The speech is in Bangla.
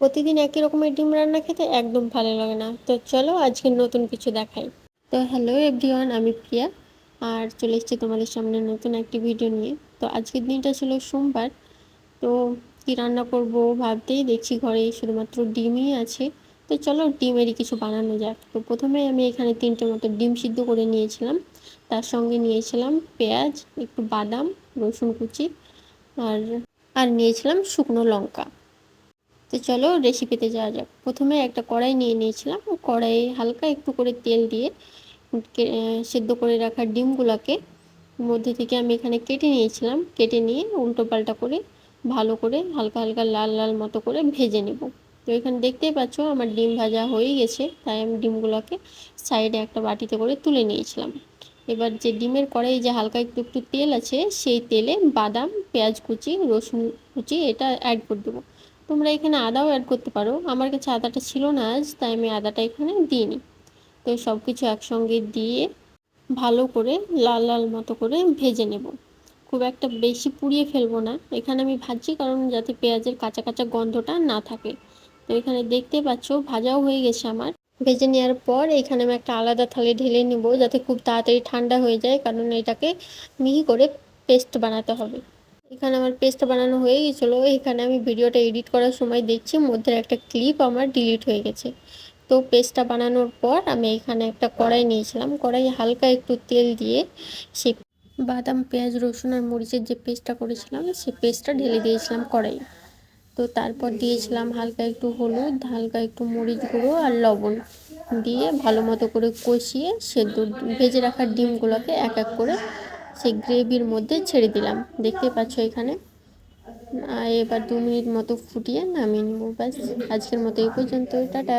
প্রতিদিন একই রকমের ডিম রান্না খেতে একদম ভালো লাগে না। তো চলো আজকে নতুন কিছু দেখাই। তো হ্যালো এভরিওয়ান আমি প্রিয়া। আর চলে এসেছি তোমাদের সামনে নতুন একটি ভিডিও নিয়ে। তো আজকের দিনটা ছিল সোমবার। তো কি রান্না করব ভাবতেই দেখছি ঘরে শুধুমাত্র ডিমই আছে। তো চলো ডিমেরই কিছু বানানো যাক। তো প্রথমে আমি এখানে তিনটে মতো ডিম সিদ্ধ করে নিয়েছিলাম। তার সঙ্গে নিয়েছিলাম পেঁয়াজ, একটু বাদাম, রসুন কুচি, আর আর নিয়েছিলাম শুকনো লঙ্কা। তো চলো রেসিপিতে যাওয়া যাক। প্রথমে একটা কড়াই নিয়ে নিয়েছিলাম। কড়াইয়ে হালকা একটু করে তেল দিয়ে সেদ্ধ করে রাখা ডিমগুলোকে মধ্যে থেকে আমি এখানে কেটে নিয়েছিলাম। কেটে নিয়ে উল্টো পাল্টা করে ভালো করে হালকা হালকা লাল লাল মতো করে ভেজে নেব। তো এখানে দেখতেই পাচ্ছ আমার ডিম ভাজা হয়ে গেছে। তাই আমি ডিমগুলোকে সাইডে একটা বাটিতে করে তুলে নিয়েছিলাম। এবার যে ডিমের কড়াই যে হালকা একটু একটু তেল আছে, সেই তেলে বাদাম, পেঁয়াজ কুচি, রসুন কুচি, এটা অ্যাড করে দেবো। তোমরা এখানে আদাও অ্যাড করতে পারো। আমার কাছে আদাটা ছিল না আজ, তাই আমি আদাটা এখানে দিইনি। তো সব কিছু একসঙ্গে দিয়ে ভালো করে লাল লাল মতো করে ভেজে নেব। খুব একটা বেশি পুড়িয়ে ফেলব না। এখানে আমি ভাজছি কারণ যাতে পেঁয়াজের কাঁচা কাঁচা গন্ধটা না থাকে। তো এখানে দেখতে পাচ্ছ ভাজাও হয়ে গেছে আমার। ভেজে নেওয়ার পর এখানে আমি একটা আলাদা থালে ঢেলে নেব যাতে খুব তাড়াতাড়ি ঠান্ডা হয়ে যায়, কারণ এটাকে মিহি করে পেস্ট বানাতে হবে। এখানে আমার পেস্টটা বানানো হয়ে গেছিল এখানে আমি ভিডিওটা এডিট করার সময় দেখছি, মধ্যে একটা ক্লিপ আমার ডিলিট হয়ে গেছে। তো পেস্টটা বানানোর পর আমি এখানে একটা কড়াই নিয়েছিলাম। কড়াই হালকা একটু তেল দিয়ে সে বাদাম, পেঁয়াজ, রসুন আর মরিচের যে পেস্টটা করেছিলাম সেই পেস্টটা ঢেলে দিয়েছিলাম কড়াই তো তারপর দিয়েছিলাম হালকা একটু হলুদ, হালকা একটু মরিচ গুঁড়ো আর লবণ দিয়ে ভালো মতো করে কষিয়ে সেদ্ধ ভেজে রাখা ডিমগুলোকে এক এক করে সেই গ্রেভির মধ্যে ছেড়ে দিলাম। দেখতে পাচ্ছ এখানে। এবার দু মিনিট মতো ফুটিয়ে নামিয়ে নেব, ব্যাস। আজকের মতো এই পর্যন্ত টাটা।